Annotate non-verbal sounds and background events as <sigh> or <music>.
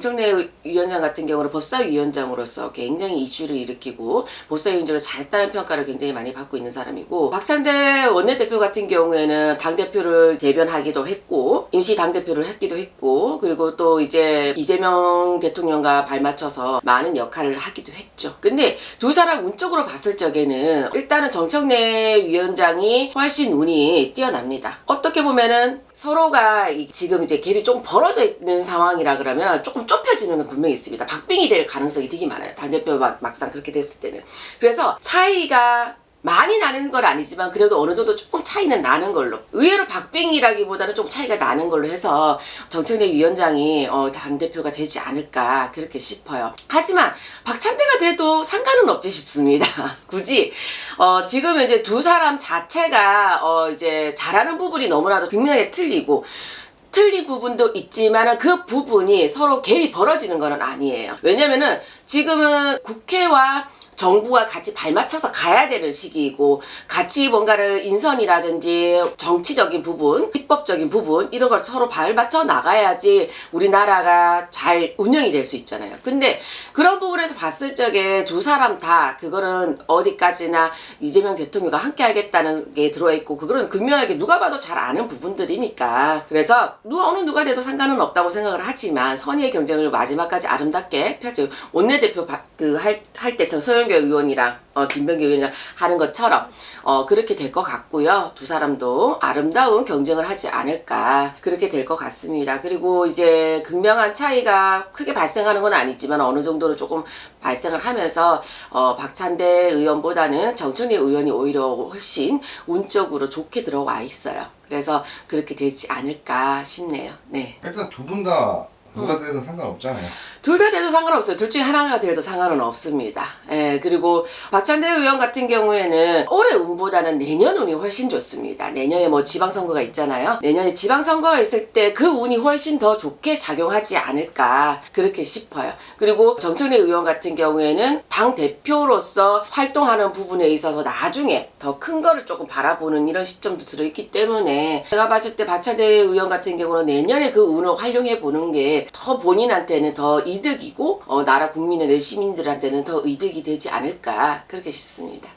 정청래 위원장 같은 경우는 법사위원장으로서 굉장히 이슈를 일으키고 법사위원장으로 잘했다는 평가를 굉장히 많이 받고 있는 사람이고 박찬대 원내대표 같은 경우에는 당대표를 대변하기도 했고 임시 당대표를 했기도 했고 그리고 또 이제 이재명 대통령과 발맞춰서 많은 역할을 하기도 했죠. 근데 두 사람 운적으로 봤을 적에는 일단은 정청래 위원장이 훨씬 운이 뛰어납니다. 어떻게 보면은 서로가 이- 지금 이제 갭이 좀 벌어져 있는 상황이라 그러면 조금 좁혀지는 건 분명히 있습니다. 박빙이 될 가능성이 되게 많아요. 당대표 막, 막상 그렇게 됐을 때는. 그래서 차이가 많이 나는 건 아니지만 그래도 어느 정도 조금 차이는 나는 걸로 의외로 박빙이라기보다는 좀 차이가 나는 걸로 해서 정청래 위원장이 어, 당대표가 되지 않을까 그렇게 싶어요. 하지만 박찬대가 돼도 상관은 없지 싶습니다. <laughs> 굳이 어, 지금 이제 두 사람 자체가 어, 이제 잘하는 부분이 너무나도 극명하게 틀리고 틀린 부분도 있지만 그 부분이 서로 갭이 벌어지는 건 아니에요. 왜냐면은 지금은 국회와 정부가 같이 발맞춰서 가야 되는 시기이고 같이 뭔가를 인선이라든지 정치적인 부분, 입법적인 부분 이런 걸 서로 발맞춰 나가야지 우리나라가 잘 운영이 될 수 있잖아요. 근데 그런 부분에서 봤을 적에 두 사람 다 그거는 어디까지나 이재명 대통령과 함께 하겠다는 게 들어와 있고 그거는 극명하게 누가 봐도 잘 아는 부분들이니까 그래서 누가 어느 누가 돼도 상관은 없다고 생각을 하지만 선의의 경쟁을 마지막까지 아름답게 펼쳐 원내대표 그할 때처럼 서영 교 의원이랑 어, 김병기 의원이랑 하는 것처럼 어, 그렇게 될 것 같고요. 두 사람도 아름다운 경쟁을 하지 않을까 그렇게 될 것 같습니다. 그리고 이제 극명한 차이가 크게 발생하는 건 아니지만 어느 정도는 조금 발생을 하면서 어, 박찬대 의원보다는 정청래 의원이 오히려 훨씬 운적으로 좋게 들어와 있어요. 그래서 그렇게 되지 않을까 싶네요. 네. 일단 두 분 다 누가 되든 상관없잖아요. 둘 다 돼도 상관없어요. 둘 중에 하나가 돼도 상관은 없습니다. 예, 그리고 박찬대 의원 같은 경우에는 올해 운보다는 내년 운이 훨씬 좋습니다. 내년에 뭐 지방선거가 있잖아요. 내년에 지방선거가 있을 때 그 운이 훨씬 더 좋게 작용하지 않을까 그렇게 싶어요. 그리고 정청래 의원 같은 경우에는 당 대표로서 활동하는 부분에 있어서 나중에 더 큰 거를 조금 바라보는 이런 시점도 들어있기 때문에 제가 봤을 때 박찬대 의원 같은 경우는 내년에 그 운을 활용해 보는 게 더 본인한테는 더 이득이고 어, 나라 국민의 내 시민들한테는 더 이득이 되지 않을까 그렇게 싶습니다.